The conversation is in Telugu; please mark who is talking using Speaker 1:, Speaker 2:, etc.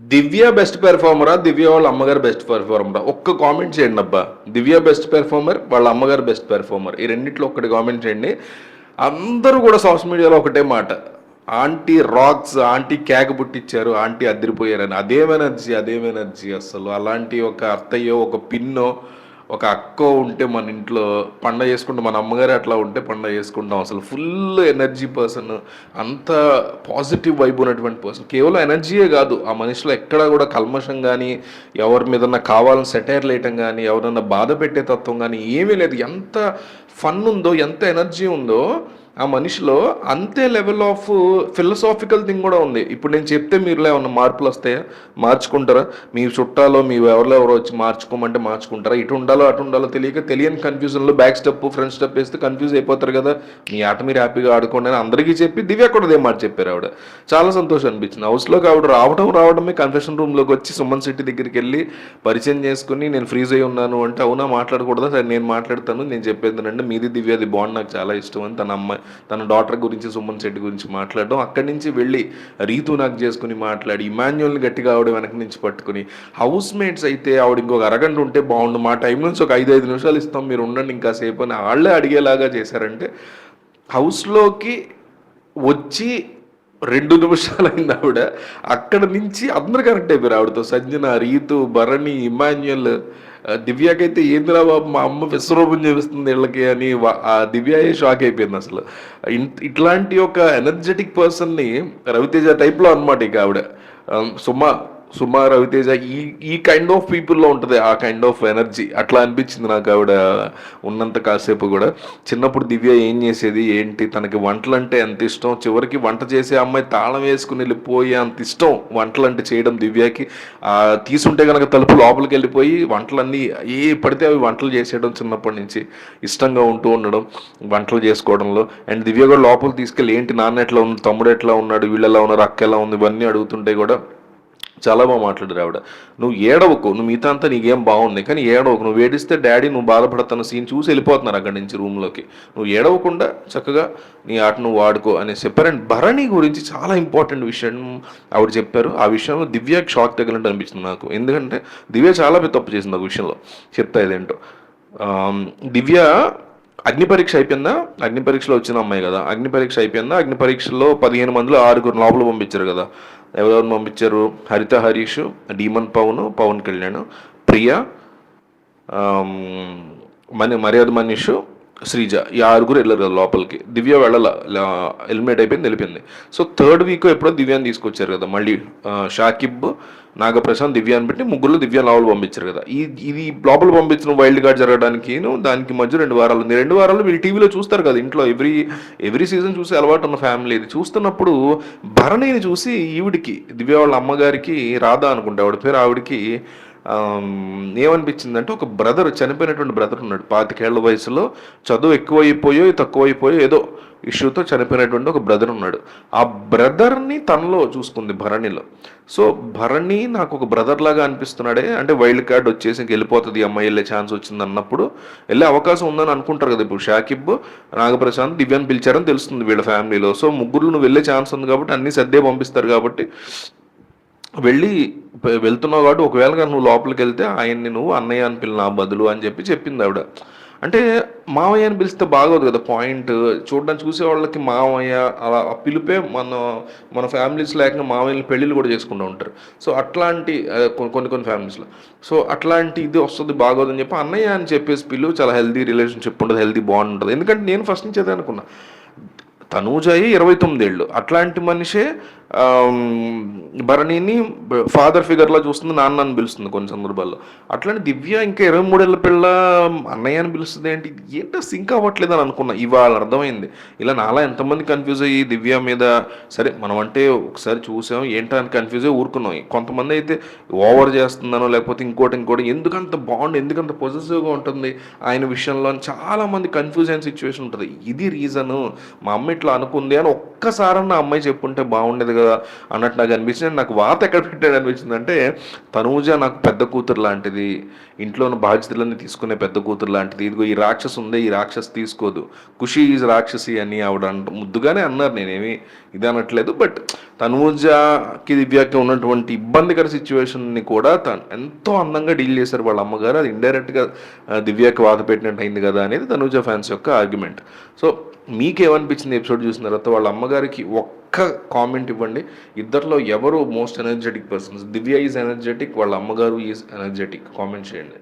Speaker 1: దివ్య బెస్ట్ పెర్ఫార్మరా? దివ్య వాళ్ళ అమ్మగారు బెస్ట్ పెర్ఫార్మరా? ఒక్క కామెంట్ చేయండి అబ్బా. దివ్య బెస్ట్ పెర్ఫార్మర్ వాళ్ళ అమ్మగారు బెస్ట్ పెర్ఫార్మర్. ఈ రెండిట్లో ఒక్కటి కామెంట్ చేయండి. అందరూ కూడా సోషల్ మీడియాలో ఒకటే మాట. ఆంటీ రాక్స్ ఆంటీ కేక పుట్టించారు ఆంటీ అదిరిపోయారని. అదేం ఎనర్జీ అదేం ఎనర్జీ అసలు? అలాంటి ఒక అత్తయ్యో ఒక పిన్నో ఒక అక్క ఉంటే మన ఇంట్లో పండగ చేసుకుంటే మన అమ్మగారు అట్లా ఉంటే పండగ చేసుకుంటాం. అసలు ఫుల్ ఎనర్జీ పర్సన్ అంత పాజిటివ్ వైబ్ ఉన్నటువంటి పర్సన్ కేవలం ఎనర్జీయే కాదు. ఆ మనిషిలో ఎక్కడ కూడా కల్మషం కానీ ఎవరి మీద కావాలని సెటైర్ లేయటం కానీ ఎవరన్నా బాధ పెట్టే తత్వం కానీ ఏమీ లేదు. ఎంత ఫన్ ఉందో ఎంత ఎనర్జీ ఉందో ఆ మనిషిలో అంతే లెవెల్ ఆఫ్ ఫిలసాఫికల్ థింగ్ కూడా ఉంది. ఇప్పుడు నేను చెప్తే మీరులో ఏమన్నా మార్పులు వస్తాయా? మార్చుకుంటారా? మీ చుట్టాలో మీ ఎవరిలో ఎవరో వచ్చి మార్చుకోమంటే మార్చుకుంటారా? ఇటు ఉండాలో అటు ఉండాలో తెలియక తెలియని కన్ఫ్యూజన్లో బ్యాక్ స్టెప్ ఫ్రంట్ స్టెప్ వేస్తే కన్ఫ్యూజ్ అయిపోతారు కదా. మీ ఆట మీరు హ్యాపీగా ఆడుకోండి అని అందరికీ చెప్పి దివ్య కూడా అదే మాట చెప్పారు ఆవిడ. చాలా సంతోషం అనిపించింది. హౌస్లోకి ఆవిడ రావడం రావడమే కన్ఫెషన్ రూమ్లోకి వచ్చి సుమన్ సిటీ దగ్గరికి వెళ్ళి పరిచయం చేసుకుని నేను ఫ్రీజ్ అయి ఉన్నాను అంటే అవునా మాట్లాడకూడదా? సరే నేను మాట్లాడతాను. నేను చెప్పేది అంటే మీది దివ్య అది బాండ్ నాకు చాలా ఇష్టం అని తన అమ్మాయి తన డాటర్ గురించి సుమన్ శెట్టి గురించి మాట్లాడడం అక్కడి నుంచి వెళ్ళి రీతు నాకు చేసుకుని మాట్లాడి ఇమాన్యుల్ని గట్టిగా ఆవిడ వెనక నుంచి పట్టుకుని హౌస్ మేట్స్ అయితే ఆవిడ ఇంకొక అరగంట ఉంటే బాగుండు మా టైం నుంచి ఒక ఐదు ఐదు నిమిషాలు ఇస్తాం మీరు ఉండండి ఇంకా సేపు అని వాళ్ళే అడిగేలాగా చేశారంటే హౌస్లోకి వచ్చి రెండు నిమిషాలైంది ఆవిడ. అక్కడ నుంచి అందరు కరెక్ట్ అయిపోయారు ఆవిడతో. సంజన రీతు భరణి ఇమాన్యుల్ దివ్యాకైతే ఏందిరా బాబు? మా అమ్మ విశ్వరూపం చూపిస్తుంది వీళ్ళకి అని ఆ దివ్యాయే షాక్ అయిపోయింది అసలు. ఇట్లాంటి ఒక ఎనర్జెటిక్ పర్సన్ని రవితేజ టైప్లో అనమాట ఇక ఆవిడ. సుమా సుమా రవితేజ ఈ ఈ కైండ్ ఆఫ్ పీపుల్లో ఉంటుంది ఆ కైండ్ ఆఫ్ ఎనర్జీ అట్లా అనిపించింది నాకు ఆవిడ ఉన్నంత కాసేపు కూడా. చిన్నప్పుడు దివ్య ఏం చేసేది ఏంటి? తనకి వంటలు అంటే ఎంత ఇష్టం? చివరికి వంట చేసే అమ్మాయి తాళం వేసుకుని వెళ్ళిపోయి అంత ఇష్టం వంటలు అంటే చేయడం దివ్యకి. ఆ, తీసుంటే కనుక తలుపు లోపలికి వెళ్ళిపోయి వంటలన్నీ ఏ పడితే అవి వంటలు చేసేయడం చిన్నప్పటి నుంచి ఇష్టంగా ఉంటూ ఉండడం వంటలు చేసుకోవడంలో. అండ్ దివ్య కూడా లోపలికి తీసుకెళ్ళి ఏంటి నాన్న ఎట్లా ఉంది? తమ్ముడు ఎట్లా ఉన్నాడు? వీళ్ళు ఎలా ఉన్నారు? అక్క ఎలా ఉంది? ఇవన్నీ అడుగుతుంటే కూడా చాలా బాగా మాట్లాడారు ఆవిడ. నువ్వు ఏడవకు నువ్వు మిగతా అంతా నీకేం బాగుంది. కానీ ఏడవకు నువ్వు ఏడిస్తే డాడీ నువ్వు బాధపడుతున్న సీన్ చూసి వెళ్ళిపోతున్నారు అక్కడి నుంచి రూమ్లోకి. నువ్వు ఏడవకుండా చక్కగా నీ ఆట నువ్వు వాడుకో అని చెప్పారు. అండ్ భరణి గురించి చాలా ఇంపార్టెంట్ విషయం ఆవిడ చెప్పారు. ఆ విషయంలో దివ్య షాక్ తగిలినట్టు అనిపించింది నాకు. ఎందుకంటే దివ్య చాలా పెద్ద తప్పు చేసింది ఆ విషయంలో. చెప్తా ఇదేంటో. దివ్య అగ్ని పరీక్ష అయిపోయిందా? అగ్ని పరీక్షలో వచ్చిన అమ్మాయి కదా. అగ్ని పరీక్ష అయిపోయిందా? అగ్ని పరీక్షలో పదిహేను మందిలో ఆరుగురు లోపల పంపించారు కదా. ఎవరెవరు పంపించారు? హరిత హరీష్ డీమన్ పవన్ పవన్ కళ్యాణ్ ప్రియ మన మర్యాద మనీష్ శ్రీజ. ఈ ఆరుగురు వెళ్ళారు కదా లోపలికి. దివ్య వెళ్ళాల. ఎలిమినేట్ అయిపోయింది వెళ్ళిపోయింది. సో థర్డ్ వీక్ ఎప్పుడో దివ్యాన్ని తీసుకొచ్చారు కదా. మళ్ళీ షాకిబ్ నాగప్రశాంత్ దివ్యాన్ని పెట్టి ముగ్గురు దివ్య లావులు పంపించారు కదా. ఈ ఇది లోపల పంపించిన వైల్డ్ కార్డ్ జరగడానికి దానికి మధ్య రెండు వారాలు ఉంది. రెండు వారాలు మీరు టీవీలో చూస్తారు కదా ఇంట్లో ఎవ్రీ ఎవ్రీ సీజన్ చూసి అలవాటు ఉన్న ఫ్యామిలీ ఇది. చూస్తున్నప్పుడు భరణిని చూసి ఈవిడికి దివ్య వాళ్ళ అమ్మగారికి రాధా అనుకుంటా ఆవిడ పేరు ఆవిడకి ఏమనిపించిందంటే ఒక బ్రదర్ చనిపోయినటువంటి బ్రదర్ ఉన్నాడు. పాతికేళ్ళ వయసులో చదువు ఎక్కువైపోయో తక్కువైపోయో ఏదో ఇష్యూతో చనిపోయినటువంటి ఒక బ్రదర్ ఉన్నాడు. ఆ బ్రదర్ని తనలో చూసుకుంది భరణిలో. సో భరణి నాకు ఒక బ్రదర్ లాగా అనిపిస్తున్నాడే. అంటే వైల్డ్ కార్డ్ వచ్చేసి ఇంక వెళ్ళిపోతుంది ఈ అమ్మాయి వెళ్ళే ఛాన్స్ వచ్చింది అన్నప్పుడు వెళ్ళే అవకాశం ఉందని అనుకుంటారు కదా. ఇప్పుడు షాకిబ్ నాగప్రశాంత్ దివ్యాన్ని పిలిచారని తెలుస్తుంది వీళ్ళ ఫ్యామిలీలో సో ముగ్గురు నువ్వు వెళ్ళే ఛాన్స్ ఉంది కాబట్టి అన్ని సర్దే పంపిస్తారు కాబట్టి వెళ్ళి వెళ్తున్నావు కాబట్టి ఒకవేళ నువ్వు లోపలికి వెళ్తే ఆయన్ని నువ్వు అన్నయ్య అని పిల్ల నా బదులు అని చెప్పి చెప్పింది ఆవిడ. అంటే మావయ్య అని పిలిస్తే బాగోదు కదా పాయింట్. చూడడానికి చూసే వాళ్ళకి మావయ్య అలా ఆ పిలిపే మన మన ఫ్యామిలీస్ లేక మావయ్యని పెళ్ళిళ్ళు కూడా చేసుకుంటూ ఉంటారు. సో అట్లాంటి కొన్ని కొన్ని ఫ్యామిలీస్లో సో అట్లాంటి ఇది వస్తుంది బాగోదు అని చెప్పి అన్నయ్య అని చెప్పేసి పిల్లు చాలా హెల్దీ రిలేషన్షిప్ ఉంటుంది హెల్దీ బాగుంటుంది ఎందుకంటే నేను ఫస్ట్ నుంచి అదే అనుకున్నా. తనూజాయి ఇరవై తొమ్మిదేళ్ళు. అట్లాంటి మనిషే భరణిని ఫాదర్ ఫిగర్లా చూస్తుంది నాన్న అని పిలుస్తుంది కొన్ని సందర్భాల్లో. అట్లాంటి దివ్య ఇంకా ఇరవై మూడేళ్ళ పిల్ల అన్నయ్య అని పిలుస్తుంది ఏంటి? ఏంటో సింక్ అవ్వట్లేదు అని అనుకున్నా. ఇవాళ అర్థమైంది. ఇలా నాలా ఎంతమంది కన్ఫ్యూజ్ అయ్యి దివ్య మీద సరే మనం అంటే ఒకసారి చూసాం ఏంటో అని కన్ఫ్యూజ్ అయ్యి ఊరుకున్నాం. కొంతమంది అయితే ఓవర్ చేస్తున్నానో లేకపోతే ఇంకోటి ఇంకోటి ఎందుకంత బాండ్ ఎందుకంత పొజిటివ్గా ఉంటుంది ఆయన విషయంలో అని చాలా మంది కన్ఫ్యూజ్ అయిన సిచ్యువేషన్ ఉంటుంది. ఇది రీజను మా అమ్మ ఇట్లా అనుకుంది అని ఒక్కసారన్న అమ్మాయి చెప్పుంటే బాగుండేది కదా అన్నట్టు నాకు అనిపించింది నాకు వాత ఎక్కడ పెట్టాడు అనిపించింది అంటే తనూజ నాకు పెద్ద కూతురు లాంటిది ఇంట్లో ఉన్న బాధ్యతలన్నీ తీసుకునే పెద్ద కూతురు లాంటిది. ఇదిగో ఈ రాక్షసు ఉందే ఈ రాక్షసు తీసుకోదు. ఖుషి ఈజ్ రాక్షసి అని ఆవిడ అంట ముద్దుగానే అన్నారు. నేనేమి ఇది అనట్లేదు. బట్ తనూజకి దివ్యకి ఉన్నటువంటి ఇబ్బందికర సిచ్యువేషన్ని కూడా తను ఎంతో అందంగా డీల్ చేశారు. వాళ్ళ అమ్మగారు అది ఇండైరెక్ట్గా దివ్యకి వాత పెట్టినట్టు అయింది కదా అనేది తనూజ ఫ్యాన్స్ యొక్క ఆర్గ్యుమెంట్. సో మీకేమనిపించింది ఎపిసోడ్ చూసిన తర్వాత? వాళ్ళ అమ్మగారికి ఒక్క కామెంట్ ఇవ్వండి. ఇద్దరిలో ఎవరు most energetic persons Divya is energetic వాళ్ళ అమ్మగారు ఈజ్ ఎనర్జెటిక్ కామెంట్ చేయండి.